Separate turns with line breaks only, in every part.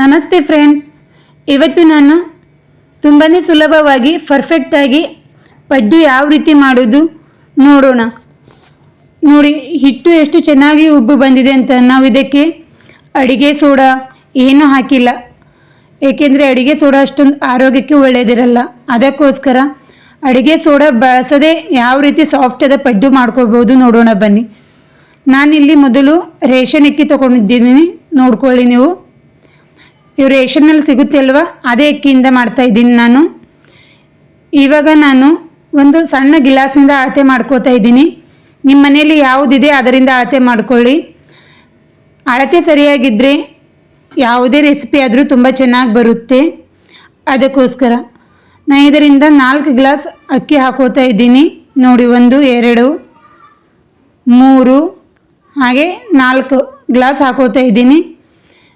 ನಮಸ್ತೆ ಫ್ರೆಂಡ್ಸ್. ಇವತ್ತು ನಾನು ತುಂಬಾ ಸುಲಭವಾಗಿ ಪರ್ಫೆಕ್ಟಾಗಿ ಪಡ್ಡು ಯಾವ ರೀತಿ ಮಾಡೋದು ನೋಡೋಣ. ನೋಡಿ, ಹಿಟ್ಟು ಎಷ್ಟು ಚೆನ್ನಾಗಿ ಉಬ್ಬು ಬಂದಿದೆ ಅಂತ ನಾವು ಇದಕ್ಕೆ ಅಡಿಗೆ ಸೋಡಾ ಏನೂ ಹಾಕಿಲ್ಲ. ಏಕೆಂದರೆ ಅಡಿಗೆ ಸೋಡಾ ಅಷ್ಟೊಂದು ಆರೋಗ್ಯಕ್ಕೆ ಒಳ್ಳೆಯದಿರಲ್ಲ ಅದಕ್ಕೋಸ್ಕರ ಅಡಿಗೆ ಸೋಡಾ ಬಳಸದೆ ಯಾವ ರೀತಿ ಸಾಫ್ಟ್ ಆದ ಪಡ್ಡು ಮಾಡ್ಕೊಳ್ಬೋದು ನೋಡೋಣ ಬನ್ನಿ. ನಾನಿಲ್ಲಿ ಮೊದಲು ರೇಷನ್ ಅಕ್ಕಿ ತೊಗೊಂಡಿದ್ದೀನಿ. ನೋಡ್ಕೊಳ್ಳಿ ನೀವು. ಇವು ರೇಷನಲ್ಲಿ ಸಿಗುತ್ತೆ ಅಲ್ವಾ? ಅದೇ ಅಕ್ಕಿಯಿಂದ ಮಾಡ್ತಾ ಇದ್ದೀನಿ ನಾನು. ಇವಾಗ ನಾನು ಒಂದು ಸಣ್ಣ ಗಿಲಾಸಿಂದ ಅಳತೆ ಮಾಡ್ಕೋತಾ ಇದ್ದೀನಿ. ನಿಮ್ಮ ಮನೆಯಲ್ಲಿ ಯಾವುದಿದೆ ಅದರಿಂದ ಅಳತೆ ಮಾಡ್ಕೊಳ್ಳಿ. ಅಳತೆ ಸರಿಯಾಗಿದ್ದರೆ ಯಾವುದೇ ರೆಸಿಪಿ ಆದರೂ ತುಂಬ ಚೆನ್ನಾಗಿ ಬರುತ್ತೆ. ಅದಕ್ಕೋಸ್ಕರ ನಾನು ಇದರಿಂದ ನಾಲ್ಕು ಗ್ಲಾಸ್ ಅಕ್ಕಿ ಹಾಕೋತಾ ಇದ್ದೀನಿ. ನೋಡಿ, ಒಂದು, ಎರಡು, ಮೂರು, ಹಾಗೆ ನಾಲ್ಕು ಗ್ಲಾಸ್ ಹಾಕೋತಾ ಇದ್ದೀನಿ.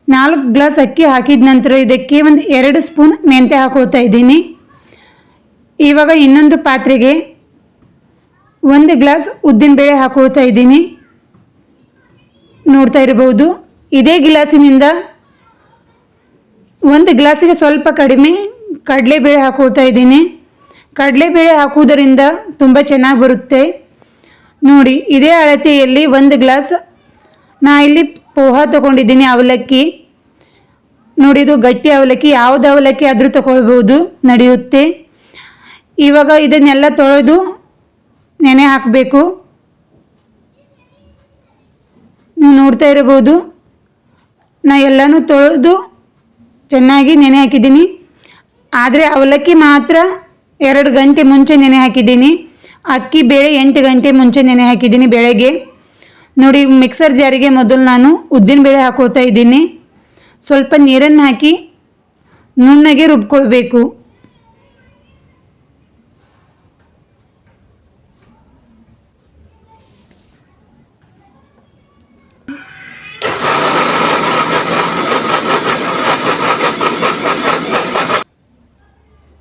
ನಾಲ್ಕು ಗ್ಲಾಸ್ ಅಕ್ಕಿ ಹಾಕಿದ ನಂತರ ಇದಕ್ಕೆ ಒಂದು ಎರಡು ಸ್ಪೂನ್ ಮೆಂತ್ಯ ಹಾಕೋತಾ ಇದ್ದೀನಿ. ಇವಾಗ ಇನ್ನೊಂದು ಪಾತ್ರೆಗೆ ಒಂದು ಗ್ಲಾಸ್ ಉದ್ದಿನಬೇಳೆ ಹಾಕೋತಾ ಇದ್ದೀನಿ. ನೋಡ್ತಾ ಇರಬಹುದು. ಇದೇ ಗ್ಲಾಸಿನಿಂದ ಒಂದು ಗ್ಲಾಸಿಗೆ ಸ್ವಲ್ಪ ಕಡಿಮೆ ಕಡಲೆಬೇಳೆ ಹಾಕೋತಾ ಇದ್ದೀನಿ. ಕಡಲೆಬೇಳೆ ಹಾಕುವುದರಿಂದ ತುಂಬ ಚೆನ್ನಾಗಿ ಬರುತ್ತೆ. ನೋಡಿ, ಇದೇ ಅಳತೆಯಲ್ಲಿ ಒಂದು ಗ್ಲಾಸ್ ನಾ ಇಲ್ಲಿ ಪೋಹ ತಗೊಂಡಿದ್ದೀನಿ ಅವಲಕ್ಕಿ. ನೋಡಿದು ಗಟ್ಟಿ ಅವಲಕ್ಕಿ, ಯಾವ್ದು ಅವಲಕ್ಕಿ ಆದರೂ ತಗೊಳ್ಬೋದು, ನಡೆಯುತ್ತೆ. ಇವಾಗ ಇದನ್ನೆಲ್ಲ ತೊಳೆದು ನೆನೆ ಹಾಕಬೇಕು. ನೀವು ನೋಡ್ತಾ ಇರಬಹುದು, ನಾ ಎಲ್ಲನೂ ತೊಳೆದು ಚೆನ್ನಾಗಿ ನೆನೆ ಹಾಕಿದ್ದೀನಿ. ಆದರೆ ಅವಲಕ್ಕಿ ಮಾತ್ರ ಎರಡು ಗಂಟೆ ಮುಂಚೆ ನೆನೆ ಹಾಕಿದ್ದೀನಿ. ಅಕ್ಕಿ ಬೇಳೆ ಎಂಟು ಗಂಟೆ ಮುಂಚೆ ನೆನೆ ಹಾಕಿದ್ದೀನಿ ಬೆಳಗ್ಗೆ. ನೋಡಿ ಮಿಕ್ಸರ್ ಜಾರಿಗೆ ಮೊದಲು ನಾನು ಉದ್ದಿನಬೇಳೆ ಹಾಕೊಳ್ತಾ ಇದ್ದೀನಿ. ಸ್ವಲ್ಪ ನೀರನ್ನು ಹಾಕಿ ನುಣ್ಣಗೆ ರುಬ್ಕೊಳ್ಬೇಕು.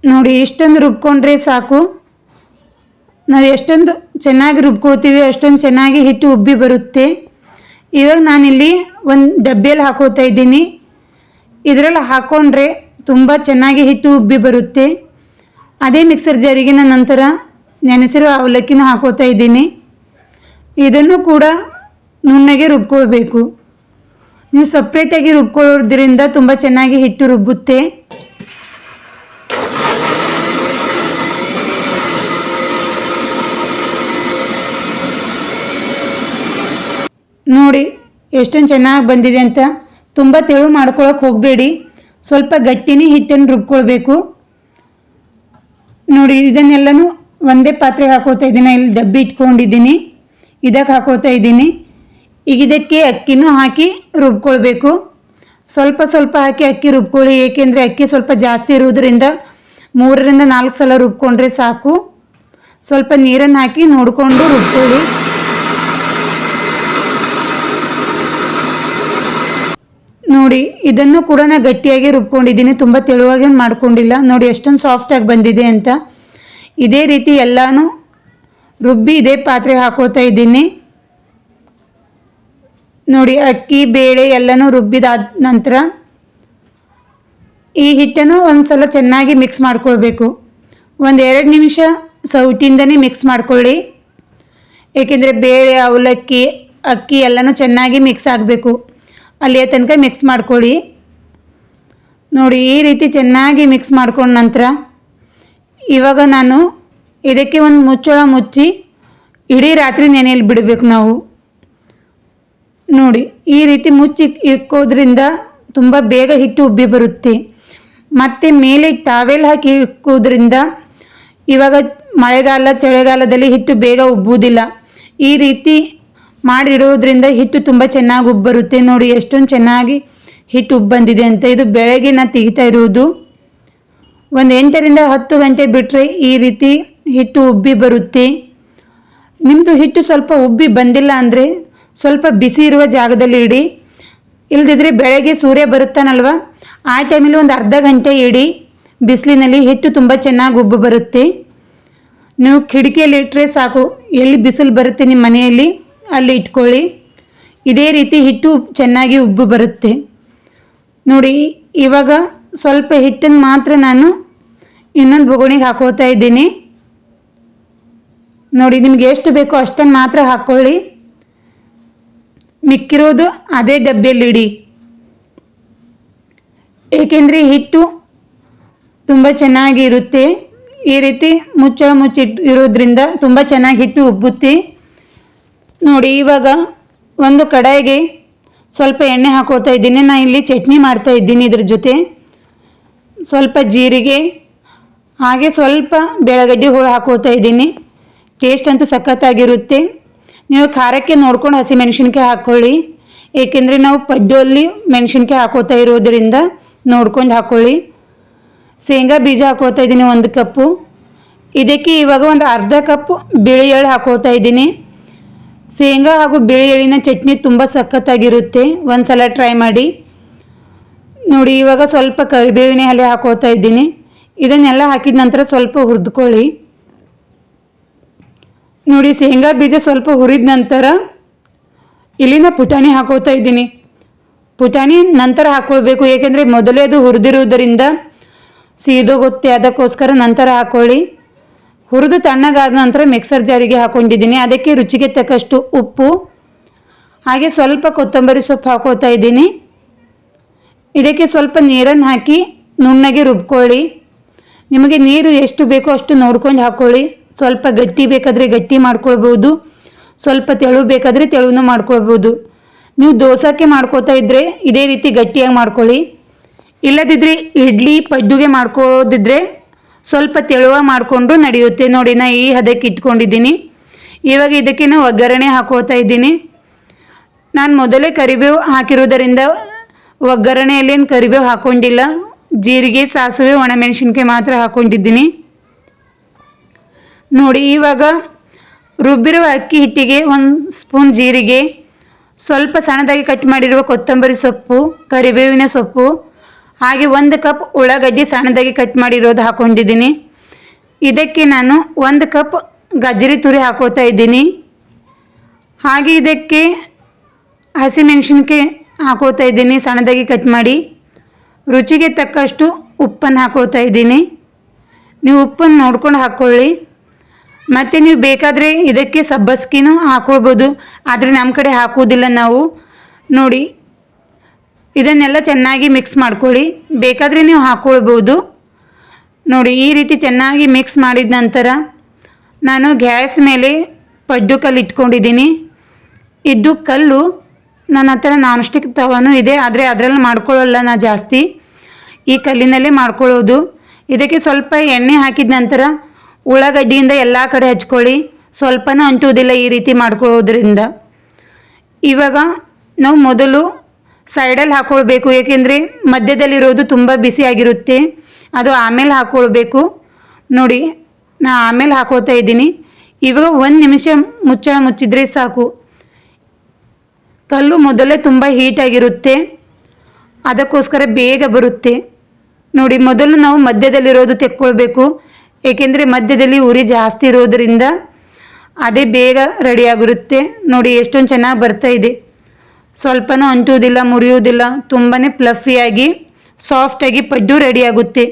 ನೋಡಿ, ಇಷ್ಟೊಂದು ರುಬ್ಕೊಂಡ್ರೆ ಸಾಕು. ನಾವು ಎಷ್ಟೊಂದು ಚೆನ್ನಾಗಿ ರುಬ್ಕೊಳ್ತೀವಿ ಅಷ್ಟೊಂದು ಚೆನ್ನಾಗಿ ಹಿಟ್ಟು ಉಬ್ಬಿ ಬರುತ್ತೆ. ಇವಾಗ ನಾನಿಲ್ಲಿ ಒಂದು ಡಬ್ಬಿಯಲ್ಲಿ ಹಾಕೋತಾ ಇದ್ದೀನಿ. ಇದರಲ್ಲಿ ಹಾಕ್ಕೊಂಡ್ರೆ ತುಂಬ ಚೆನ್ನಾಗಿ ಹಿಟ್ಟು ಉಬ್ಬಿ ಬರುತ್ತೆ. ಅದೇ ಮಿಕ್ಸರ್ ಜರಿಗಿನ ನಂತರ ನೆನೆಸಿರೋ ಅವಲಕ್ಕಿನ ಹಾಕೋತಾ ಇದ್ದೀನಿ. ಇದನ್ನು ಕೂಡ ನುಣ್ಣಗೆ ರುಬ್ಕೊಳ್ಬೇಕು. ನೀವು ಸಪ್ರೇಟಾಗಿ ರುಬ್ಕೊಳ್ಳೋದ್ರಿಂದ ತುಂಬ ಚೆನ್ನಾಗಿ ಹಿಟ್ಟು ರುಬ್ಬುತ್ತೆ. ನೋಡಿ, ಎಷ್ಟೊಂದು ಚೆನ್ನಾಗಿ ಬಂದಿದೆ ಅಂತ. ತುಂಬ ತೆಳು ಮಾಡ್ಕೊಳಕ್ಕೆ ಹೋಗಬೇಡಿ. ಸ್ವಲ್ಪ ಗಟ್ಟಿನೇ ಹಿಟ್ಟನ್ನು ರುಬ್ಕೊಳ್ಬೇಕು. ನೋಡಿ, ಇದನ್ನೆಲ್ಲನೂ ಒಂದೇ ಪಾತ್ರೆಗೆ ಹಾಕೊಳ್ತಾ ಇದ್ದೀನಿ. ಇಲ್ಲಿ ಡಬ್ಬಿ ಇಟ್ಕೊಂಡಿದ್ದೀನಿ. ಇದಕ್ಕೆ ಹಾಕೊಳ್ತಾ ಇದ್ದೀನಿ. ಈಗ ಇದಕ್ಕೆ ಅಕ್ಕಿನೂ ಹಾಕಿ ರುಬ್ಕೊಳ್ಬೇಕು. ಸ್ವಲ್ಪ ಸ್ವಲ್ಪ ಹಾಕಿ ಅಕ್ಕಿ ರುಬ್ಕೊಳ್ಳಿ. ಏಕೆಂದರೆ ಅಕ್ಕಿ ಸ್ವಲ್ಪ ಜಾಸ್ತಿ ಇರುವುದರಿಂದ ಮೂರರಿಂದ ನಾಲ್ಕು ಸಲ ರುಬ್ಕೊಂಡ್ರೆ ಸಾಕು. ಸ್ವಲ್ಪ ನೀರನ್ನು ಹಾಕಿ ನೋಡಿಕೊಂಡು ರುಬ್ಕೊಳ್ಳಿ. ನೋಡಿ, ಇದನ್ನು ಕೂಡ ನಾನು ಗಟ್ಟಿಯಾಗಿ ರುಬ್ಕೊಂಡಿದ್ದೀನಿ. ತುಂಬ ತೆಳುವಾಗಿ ಮಾಡ್ಕೊಂಡಿಲ್ಲ. ನೋಡಿ, ಎಷ್ಟೊಂದು ಸಾಫ್ಟಾಗಿ ಬಂದಿದೆ ಅಂತ. ಇದೇ ರೀತಿ ಎಲ್ಲನೂ ರುಬ್ಬಿ ಇದೇ ಪಾತ್ರೆ ಹಾಕೋತಾ ಇದ್ದೀನಿ. ನೋಡಿ, ಅಕ್ಕಿ, ಬೇಳೆ ಎಲ್ಲನೂ ರುಬ್ಬಿದಾದ ನಂತರ ಈ ಹಿಟ್ಟನ್ನು ಒಂದು ಸಲ ಚೆನ್ನಾಗಿ ಮಿಕ್ಸ್ ಮಾಡ್ಕೊಳ್ಬೇಕು. ಒಂದು ಎರಡು ನಿಮಿಷ ಸೌಟಿಂದನೇ ಮಿಕ್ಸ್ ಮಾಡ್ಕೊಳ್ಳಿ. ಏಕೆಂದರೆ ಬೇಳೆ, ಅವಲಕ್ಕಿ, ಅಕ್ಕಿ ಎಲ್ಲನೂ ಚೆನ್ನಾಗಿ ಮಿಕ್ಸ್ ಆಗಬೇಕು. ಅಲ್ಲಿಯ ತನಕ ಮಿಕ್ಸ್ ಮಾಡ್ಕೊಳ್ಳಿ. ನೋಡಿ, ಈ ರೀತಿ ಚೆನ್ನಾಗಿ ಮಿಕ್ಸ್ ಮಾಡ್ಕೊಂಡ ನಂತರ ಇವಾಗ ನಾನು ಇದಕ್ಕೆ ಒಂದು ಮುಚ್ಚಳ ಮುಚ್ಚಿ ಇಡೀ ರಾತ್ರಿ ನೆನೆಯಲ್ಲಿ ಬಿಡಬೇಕು ನಾವು. ನೋಡಿ, ಈ ರೀತಿ ಮುಚ್ಚಿ ಇಕ್ಕೋದ್ರಿಂದ ತುಂಬ ಬೇಗ ಹಿಟ್ಟು ಉಬ್ಬಿ ಬರುತ್ತೆ. ಮತ್ತು ಮೇಲೆ ಟಾವೆಲ್ ಹಾಕಿ ಇಕ್ಕೋದ್ರಿಂದ ಇವಾಗ ಮಳೆಗಾಲ, ಚಳಿಗಾಲದಲ್ಲಿ ಹಿಟ್ಟು ಬೇಗ ಉಬ್ಬುವುದಿಲ್ಲ. ಈ ರೀತಿ ಮಾಡಿಡೋದ್ರಿಂದ ಹಿಟ್ಟು ತುಂಬ ಚೆನ್ನಾಗಿ ಉಬ್ಬು ಬರುತ್ತೆ. ನೋಡಿ ಎಷ್ಟೊಂದು ಚೆನ್ನಾಗಿ ಹಿಟ್ಟು ಬಂದಿದೆ ಅಂತ. ಇದು ಬೆಳಗ್ಗೆ ನಾನು ತೆಗಿತಾ ಇರುವುದು ಒಂದು ಎಂಟರಿಂದ ಹತ್ತು ಗಂಟೆ ಬಿಟ್ಟರೆ ಈ ರೀತಿ ಹಿಟ್ಟು ಉಬ್ಬಿ ಬರುತ್ತೆ. ನಿಮ್ಮದು ಹಿಟ್ಟು ಸ್ವಲ್ಪ ಉಬ್ಬಿ ಬಂದಿಲ್ಲ ಅಂದರೆ ಸ್ವಲ್ಪ ಬಿಸಿ ಇರುವ ಜಾಗದಲ್ಲಿ ಇಡಿ. ಇಲ್ಲದಿದ್ದರೆ ಬೆಳಗ್ಗೆ ಸೂರ್ಯ ಬರುತ್ತಾನಲ್ವ? ಆ ಟೈಮಲ್ಲಿ ಒಂದು ಅರ್ಧ ಗಂಟೆ ಇಡಿ. ಬಿಸಿಲಿನಲ್ಲಿ ಹಿಟ್ಟು ತುಂಬ ಚೆನ್ನಾಗಿ ಉಬ್ಬು ಬರುತ್ತೆ. ನೀವು ಕಿಟಕಿಯಲ್ಲಿ ಇಟ್ಟರೆ ಸಾಕು. ಎಲ್ಲಿ ಬಿಸಿಲು ಬರುತ್ತೆ ನಿಮ್ಮ ಮನೆಯಲ್ಲಿ? ಅಲ್ಲಿ ಇಟ್ಕೊಳ್ಳಿ. ಇದೇ ರೀತಿ ಹಿಟ್ಟು ಚೆನ್ನಾಗಿ ಉಬ್ಬು ಬರುತ್ತೆ. ನೋಡಿ, ಇವಾಗ ಸ್ವಲ್ಪ ಹಿಟ್ಟನ್ನು ಮಾತ್ರ ನಾನು ಇನ್ನೊಂದು ಬೊಗುಣಿಗೆ ಹಾಕೋತಾ ಇದ್ದೀನಿ. ನೋಡಿ, ನಿಮ್ಗೆ ಎಷ್ಟು ಬೇಕೋ ಅಷ್ಟನ್ನು ಮಾತ್ರ ಹಾಕ್ಕೊಳ್ಳಿ ಮಿಕ್ಕಿರೋದು ಅದೇ ಡಬ್ಬಿಯಲ್ಲಿ ಇಡಿ. ಏಕೆಂದರೆ ಹಿಟ್ಟು ತುಂಬ ಚೆನ್ನಾಗಿ ಇರುತ್ತೆ. ಈ ರೀತಿ ಮುಚ್ಚಳ ಮುಚ್ಚಿಟ್ಟು ಇರೋದ್ರಿಂದ ತುಂಬ ಚೆನ್ನಾಗಿ ಹಿಟ್ಟು ಉಬ್ಬುತ್ತೆ. ನೋಡಿ, ಇವಾಗ ಒಂದು ಕಡಾಯಿಗೆ ಸ್ವಲ್ಪ ಎಣ್ಣೆ ಹಾಕೋತಾ ಇದ್ದೀನಿ. ನಾನು ಇಲ್ಲಿ ಚಟ್ನಿ ಮಾಡ್ತಾ ಇದ್ದೀನಿ ಇದ್ರ ಜೊತೆ. ಸ್ವಲ್ಪ ಜೀರಿಗೆ, ಹಾಗೆ ಸ್ವಲ್ಪ ಬೆಳಗಡ್ಡೆ ಹುಳು ಹಾಕೋತಾ ಇದ್ದೀನಿ. ಟೇಸ್ಟ್ ಅಂತೂ ಸಖತ್ತಾಗಿರುತ್ತೆ. ನೀವು ಖಾರಕ್ಕೆ ನೋಡ್ಕೊಂಡು ಹಸಿಮೆಣಸಿನ್ಕಾಯಿ ಹಾಕ್ಕೊಳ್ಳಿ ಏಕೆಂದರೆ ನಾವು ಪದ್ಯದಲ್ಲಿ ಮೆಣಸಿನ್ಕಾಯಿ ಹಾಕೋತಾ ಇರೋದರಿಂದ ನೋಡ್ಕೊಂಡು ಹಾಕ್ಕೊಳ್ಳಿ ಶೇಂಗಾ ಬೀಜ ಹಾಕೋತಾ ಇದ್ದೀನಿ ಒಂದು ಕಪ್ಪು. ಇದಕ್ಕೆ ಇವಾಗ ಒಂದು ಅರ್ಧ ಕಪ್ ಬಿಳಿ ಎಳ್ಳು ಹಾಕೋತಾ ಇದ್ದೀನಿ. ಶೇಂಗಾ ಹಾಗೂ ಬಿಳಿ ಎಳ್ಳಿನ ಚಟ್ನಿ ತುಂಬ ಸಖತ್ತಾಗಿರುತ್ತೆ. ಒಂದು ಸಲ ಟ್ರೈ ಮಾಡಿ. ನೋಡಿ, ಇವಾಗ ಸ್ವಲ್ಪ ಕರಿಬೇವಿನ ಎಲೆ ಹಾಕೋತಾ ಇದ್ದೀನಿ. ಇದನ್ನೆಲ್ಲ ಹಾಕಿದ ನಂತರ ಸ್ವಲ್ಪ ಹುರಿದುಕೊಳ್ಳಿ. ನೋಡಿ, ಶೇಂಗಾ ಬೀಜ ಸ್ವಲ್ಪ ಹುರಿದ ನಂತರ ಇಲ್ಲಿನ ಪುಟಾಣಿ ಹಾಕೋತಾ ಇದ್ದೀನಿ. ಪುಟಾಣಿ ನಂತರ ಹಾಕ್ಕೊಳ್ಬೇಕು ಏಕೆಂದರೆ ಮೊದಲೇ ಅದು ಹುರಿದಿರುವುದರಿಂದ ಸೀದೋಗುತ್ತೆ. ಅದಕ್ಕೋಸ್ಕರ ನಂತರ ಹಾಕ್ಕೊಳ್ಳಿ ಹುರಿದು ತಣ್ಣಗಾದ ನಂತರ ಮಿಕ್ಸರ್ ಜಾರಿಗೆ ಹಾಕೊಂಡಿದ್ದೀನಿ. ಅದಕ್ಕೆ ರುಚಿಗೆ ತಕ್ಕಷ್ಟು ಉಪ್ಪು, ಹಾಗೆ ಸ್ವಲ್ಪ ಕೊತ್ತಂಬರಿ ಸೊಪ್ಪು ಹಾಕೋತಾ ಇದ್ದೀನಿ. ಇದಕ್ಕೆ ಸ್ವಲ್ಪ ನೀರನ್ನು ಹಾಕಿ ನುಣ್ಣಗೆ ರುಬ್ಕೊಳ್ಳಿ. ನಿಮಗೆ ನೀರು ಎಷ್ಟು ಬೇಕೋ ಅಷ್ಟು ನೋಡ್ಕೊಂಡು ಹಾಕ್ಕೊಳ್ಳಿ ಸ್ವಲ್ಪ ಗಟ್ಟಿ ಬೇಕಾದರೆ ಗಟ್ಟಿ ಮಾಡ್ಕೊಳ್ಬೋದು. ಸ್ವಲ್ಪ ತೆಳು ಬೇಕಾದರೆ ತೆಳುನು ಮಾಡ್ಕೊಳ್ಬೋದು. ನೀವು ದೋಸಕ್ಕೆ ಮಾಡ್ಕೋತಾ ಇದ್ದರೆ ಇದೇ ರೀತಿ ಗಟ್ಟಿಯಾಗಿ ಮಾಡ್ಕೊಳ್ಳಿ. ಇಲ್ಲದಿದ್ದರೆ ಇಡ್ಲಿ ಪಡ್ಡುಗೆ ಮಾಡ್ಕೋದಿದ್ರೆ ಸ್ವಲ್ಪ ತೆಳುವ ಮಾಡಿಕೊಂಡು ನಡೆಯುತ್ತೆ. ನೋಡಿ, ನಾ ಈ ಹದಕ್ಕೆ ಇಟ್ಕೊಂಡಿದ್ದೀನಿ. ಇವಾಗ ಇದಕ್ಕೆ ನಾನು ಒಗ್ಗರಣೆ ಹಾಕೋತಾ ಇದ್ದೀನಿ. ನಾನು ಮೊದಲೇ ಕರಿಬೇವು ಹಾಕಿರೋದರಿಂದ ಒಗ್ಗರಣೆಯಲ್ಲೇನು ಕರಿಬೇವು ಹಾಕ್ಕೊಂಡಿಲ್ಲ ಜೀರಿಗೆ, ಸಾಸಿವೆ, ಒಣಮೆಣಸಿನ್ಕಾಯಿ ಮಾತ್ರ ಹಾಕ್ಕೊಂಡಿದ್ದೀನಿ ನೋಡಿ, ಇವಾಗ ರುಬ್ಬಿರುವ ಅಕ್ಕಿ ಹಿಟ್ಟಿಗೆ ಒಂದು ಸ್ಪೂನ್ ಜೀರಿಗೆ, ಸ್ವಲ್ಪ ಸಣ್ಣದಾಗಿ ಕಟ್ ಮಾಡಿರುವ ಕೊತ್ತಂಬರಿ ಸೊಪ್ಪು, ಕರಿಬೇವಿನ ಸೊಪ್ಪು ಹಾಗೆ ಒಂದು ಕಪ್ ಉಳ್ಳಾಗಡ್ಡಿ ಸಣ್ಣದಾಗಿ ಕಟ್ ಮಾಡಿರೋದು ಹಾಕೊಂಡಿದ್ದೀನಿ. ಇದಕ್ಕೆ ನಾನು ಒಂದು ಕಪ್ ಗಜ್ಜರಿ ತುರಿ ಹಾಕೊಳ್ತಾ ಇದ್ದೀನಿ. ಹಾಗೆ ಇದಕ್ಕೆ ಹಸಿಮೆಣಸಿನ್ಕಾಯಿ ಹಾಕೊಳ್ತಾ ಇದ್ದೀನಿ ಸಣ್ಣದಾಗಿ ಕಟ್ ಮಾಡಿ. ರುಚಿಗೆ ತಕ್ಕಷ್ಟು ಉಪ್ಪನ್ನು ಹಾಕೊಳ್ತಾ ಇದ್ದೀನಿ. ನೀವು ಉಪ್ಪನ್ನು ನೋಡ್ಕೊಂಡು ಹಾಕ್ಕೊಳ್ಳಿ. ಮತ್ತು ನೀವು ಬೇಕಾದರೆ ಇದಕ್ಕೆ ಸಬ್ಬಸ್ಕಿನೂ ಹಾಕೊಳ್ಬೋದು. ಆದರೆ ನಮ್ಮ ಕಡೆ ಹಾಕೋದಿಲ್ಲ ನಾವು. ನೋಡಿ ಇದನ್ನೆಲ್ಲ ಚೆನ್ನಾಗಿ ಮಿಕ್ಸ್ ಮಾಡ್ಕೊಳ್ಳಿ. ಬೇಕಾದರೆ ನೀವು ಹಾಕ್ಕೊಳ್ಬೋದು ನೋಡಿ, ಈ ರೀತಿ ಚೆನ್ನಾಗಿ ಮಿಕ್ಸ್ ಮಾಡಿದ ನಂತರ ನಾನು ಗ್ಯಾಸ್ ಮೇಲೆ ಪಡ್ಡು ಕಲ್ಲು ಇಟ್ಕೊಂಡಿದ್ದೀನಿ. ಇದ್ದು ಕಲ್ಲು ನನ್ನ ಹತ್ರ ನಾನ್ ಸ್ಟಿಕ್ ತವನೂ ಇದೆ, ಆದರೆ ಅದರಲ್ಲಿ ಮಾಡ್ಕೊಳ್ಳೋಲ್ಲ ನಾ ಜಾಸ್ತಿ. ಈ ಕಲ್ಲಿನಲ್ಲೇ ಮಾಡ್ಕೊಳ್ಳೋದು. ಇದಕ್ಕೆ ಸ್ವಲ್ಪ ಎಣ್ಣೆ ಹಾಕಿದ ನಂತರ ಉಳ್ಳಾಗಡ್ಡಿಯಿಂದ ಎಲ್ಲ ಕಡೆ ಹಚ್ಕೊಳ್ಳಿ. ಸ್ವಲ್ಪನೂ ಅಂಟುವುದಿಲ್ಲ ಈ ರೀತಿ ಮಾಡ್ಕೊಳ್ಳೋದ್ರಿಂದ. ಇವಾಗ ನಾವು ಮೊದಲು ಸೈಡಲ್ಲಿ ಹಾಕ್ಕೊಳ್ಬೇಕು ಏಕೆಂದರೆ ಮಧ್ಯದಲ್ಲಿರೋದು ತುಂಬ ಬಿಸಿಯಾಗಿರುತ್ತೆ ಅದು ಆಮೇಲೆ ಹಾಕ್ಕೊಳ್ಬೇಕು ನೋಡಿ, ನಾ ಆಮೇಲೆ ಹಾಕ್ಕೊಳ್ತಾ ಇದ್ದೀನಿ. ಇವಾಗ ಒಂದು ನಿಮಿಷ ಮುಚ್ಚಳ ಮುಚ್ಚಿದ್ರೆ ಸಾಕು. ಕಲ್ಲು ಮೊದಲೇ ತುಂಬ ಹೀಟಾಗಿರುತ್ತೆ ಅದಕ್ಕೋಸ್ಕರ ಬೇಗ ಬರುತ್ತೆ. ನೋಡಿ, ಮೊದಲು ನಾವು ಮಧ್ಯದಲ್ಲಿರೋದು ತೆಕ್ಕೊಳ್ಬೇಕು. ಏಕೆಂದರೆ ಮಧ್ಯದಲ್ಲಿ ಉರಿ ಜಾಸ್ತಿ ಇರೋದರಿಂದ ಅದೇ ಬೇಗ ರೆಡಿಯಾಗಿರುತ್ತೆ ನೋಡಿ, ಎಷ್ಟೊಂದು ಚೆನ್ನಾಗಿ ಬರ್ತಾ ಇದೆ. ಸ್ವಲ್ಪನೂ ಅಂಟುವುದಿಲ್ಲ, ಮುರಿಯುವುದಿಲ್ಲ. ತುಂಬಾ ಪ್ಲಫಿಯಾಗಿ ಸಾಫ್ಟಾಗಿ ಪಡ್ಡು ರೆಡಿಯಾಗುತ್ತೆ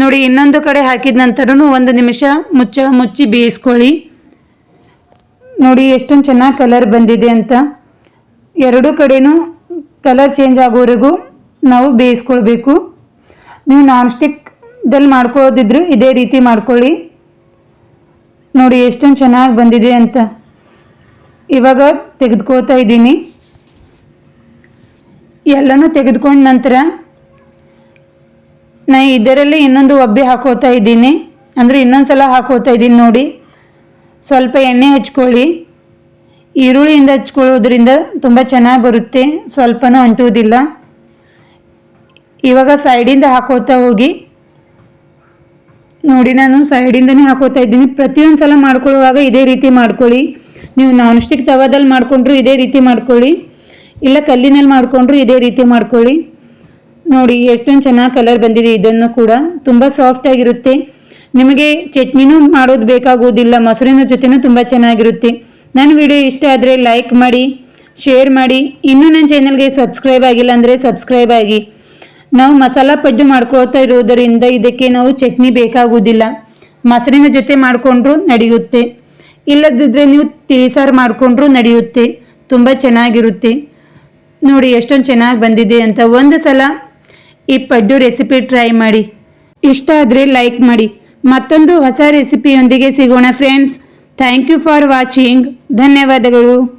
ನೋಡಿ, ಇನ್ನೊಂದು ಕಡೆ ಹಾಕಿದ ನಂತರನೂ ಒಂದು ನಿಮಿಷ ಮುಚ್ಚ, ಮುಚ್ಚಿ ಬೇಯಿಸ್ಕೊಳ್ಳಿ. ನೋಡಿ, ಎಷ್ಟೊಂದು ಚೆನ್ನಾಗಿ ಕಲರ್ ಬಂದಿದೆ ಅಂತ. ಎರಡೂ ಕಡೆನೂ ಕಲರ್ ಚೇಂಜ್ ಆಗೋವರೆಗೂ ನಾವು ಬೇಯಿಸ್ಕೊಳ್ಬೇಕು. ನೀವು ನಾನ್ ಸ್ಟಿಕ್ದಲ್ಲಿ ಮಾಡ್ಕೊಳ್ಳೋದಿದ್ರು ಇದೇ ರೀತಿ ಮಾಡ್ಕೊಳ್ಳಿ. ನೋಡಿ, ಎಷ್ಟೊಂದು ಚೆನ್ನಾಗಿ ಬಂದಿದೆ ಅಂತ. ಇವಾಗ ತೆಗೆದುಕೋತಾ ಇದ್ದೀನಿ. ಎಲ್ಲನೂ ತೆಗೆದುಕೊಂಡ ನಂತರ ನಾ ಇದರಲ್ಲಿ ಇನ್ನೊಂದು ಒಬ್ಬೆ ಹಾಕೋತಾ ಇದ್ದೀನಿ. ಅಂದರೆ ಇನ್ನೊಂದು ಸಲ ಹಾಕೋತಾ ಇದ್ದೀನಿ ನೋಡಿ. ಸ್ವಲ್ಪ ಎಣ್ಣೆ ಹಚ್ಕೊಳ್ಳಿ. ಈರುಳ್ಳಿಯಿಂದ ಹಚ್ಕೊಳ್ಳೋದ್ರಿಂದ ತುಂಬ ಚೆನ್ನಾಗಿ ಬರುತ್ತೆ. ಸ್ವಲ್ಪನೂ ಅಂಟುವುದಿಲ್ಲ. ಇವಾಗ ಸೈಡಿಂದ ಹಾಕೋತಾ ಹೋಗಿ. ನೋಡಿ, ನಾನು ಸೈಡಿಂದನೇ ಹಾಕೋತಾ ಇದ್ದೀನಿ. ಪ್ರತಿಯೊಂದು ಸಲ ಮಾಡ್ಕೊಳ್ಳುವಾಗ ಇದೇ ರೀತಿ ಮಾಡ್ಕೊಳ್ಳಿ. ನೀವು ನಾನ್ ಸ್ಟಿಕ್ ತವಾದಲ್ಲಿ ಮಾಡಿಕೊಂಡ್ರು ಇದೇ ರೀತಿ ಮಾಡ್ಕೊಳ್ಳಿ. ಇಲ್ಲ ಕಲ್ಲಿನಲ್ಲಿ ಮಾಡಿಕೊಂಡ್ರು ಇದೇ ರೀತಿ ಮಾಡ್ಕೊಳ್ಳಿ. ನೋಡಿ, ಎಷ್ಟೊಂದು ಚೆನ್ನಾಗಿ ಕಲರ್ ಬಂದಿದೆ ಇದನ್ನು ಕೂಡ. ತುಂಬ ಸಾಫ್ಟ್ ಆಗಿರುತ್ತೆ. ನಿಮಗೆ ಚಟ್ನಿನೂ ಮಾಡೋದು ಬೇಕಾಗೋದಿಲ್ಲ, ಮೊಸರಿನ ಜೊತೆನೂ ತುಂಬ ಚೆನ್ನಾಗಿರುತ್ತೆ. ನನ್ನ ವಿಡಿಯೋ ಇಷ್ಟ ಆದರೆ ಲೈಕ್ ಮಾಡಿ ಶೇರ್ ಮಾಡಿ. ಇನ್ನೂ ನನ್ನ ಚಾನಲ್ಗೆ ಸಬ್ಸ್ಕ್ರೈಬ್ ಆಗಿಲ್ಲ ಅಂದರೆ ಸಬ್ಸ್ಕ್ರೈಬ್ ಆಗಿ. ನಾವು ಮಸಾಲ ಪಡ್ಡು ಮಾಡ್ಕೊಳ್ತಾ ಇರೋದರಿಂದ ಇದಕ್ಕೆ ನಾವು ಚಟ್ನಿ ಬೇಕಾಗುವುದಿಲ್ಲ ಮೊಸರಿನ ಜೊತೆ ಮಾಡಿಕೊಂಡ್ರೂ ನಡೆಯುತ್ತೆ. ಇಲ್ಲದಿದ್ದರೆ ನೀವು ತಿಳಿಸಾರು ಮಾಡಿಕೊಂಡ್ರೂ ನಡೆಯುತ್ತೆ. ತುಂಬ ಚೆನ್ನಾಗಿರುತ್ತೆ. ನೋಡಿ ಎಷ್ಟೊಂದು ಚೆನ್ನಾಗಿ ಬಂದಿದೆ ಅಂತ ಒಂದು ಸಲ ಈ ಪಡ್ಡು ರೆಸಿಪಿ ಟ್ರೈ ಮಾಡಿ. ಇಷ್ಟ ಆದರೆ ಲೈಕ್ ಮಾಡಿ. ಮತ್ತೊಂದು ಹೊಸ ರೆಸಿಪಿಯೊಂದಿಗೆ ಸಿಗೋಣ friends thank you for watching ಧನ್ಯವಾದಗಳು.